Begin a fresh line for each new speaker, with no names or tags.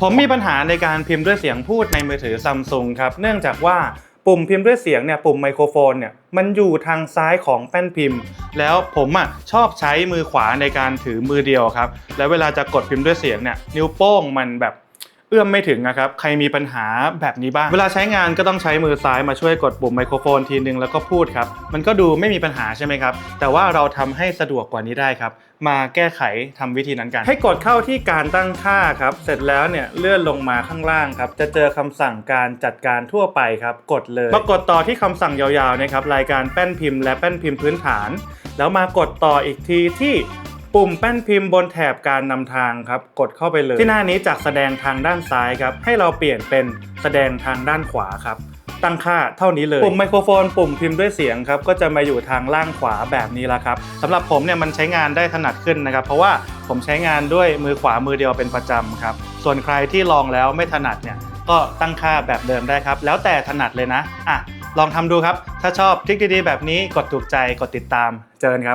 ผมมีปัญหาในการพิมพ์ด้วยเสียงพูดในมือถือซัมซุงครับ เนื่องจากว่าปุ่มพิมพ์ด้วยเสียงเนี่ยปุ่มไมโครโฟนเนี่ยมันอยู่ทางซ้ายของแป้นพิมพ์ แล้วผมอะชอบใช้มือขวาในการถือมือเดียวครับ แล้วเวลาจะกดพิมพ์ด้วยเสียงเนี่ยนิ้วโป้งมันแบบ เอื้อมไม่ถึงนะครับ ใครมีปัญหาแบบนี้บ้าง เวลาใช้งานก็ต้องใช้มือซ้ายมาช่วยกดปุ่มไมโครโฟนทีนึงแล้วก็พูดครับ มันก็ดูไม่มีปัญหาใช่ไหมครับ แต่ว่าเราทำให้สะดวกกว่านี้ได้ครับ มาแก้ไขทำวิธีนั้นกัน ให้กดเข้าที่การตั้งค่าครับ เสร็จแล้วเนี่ยเลื่อนลงมาข้างล่างครับ จะเจอคำสั่งการจัดการทั่วไปครับ กดเลย มากดต่อที่คำสั่งยาวๆนะครับ รายการแป้นพิมพ์และแป้นพิมพ์พื้นฐาน แล้วมากดต่ออีกทีที่ ปุ่มแป้นพิมพ์บนแถบการนำทางครับ กดเข้าไปเลย ที่หน้านี้จากแสดงทางด้านซ้ายครับ ให้เราเปลี่ยนเป็นแสดงทางด้านขวาครับ ตั้งค่าเท่านี้เลย ปุ่มไมโครโฟน ปุ่มพิมพ์ด้วยเสียงครับ ก็จะมาอยู่ทางล่างขวาแบบนี้ละครับสำหรับผมเนี่ยมันใช้งานได้ถนัดขึ้นนะครับ เพราะว่าผมใช้งานด้วยมือขวามือเดียวเป็นประจำครับ ส่วนใครที่ลองแล้วไม่ถนัดเนี่ย ก็ตั้งค่าแบบเดิมได้ครับ แล้วแต่ถนัดเลยนะ อะ ลองทำดูครับ ถ้าชอบทริคดีๆ แบบนี้ กดถูกใจ กดติดตาม เจอกันครับ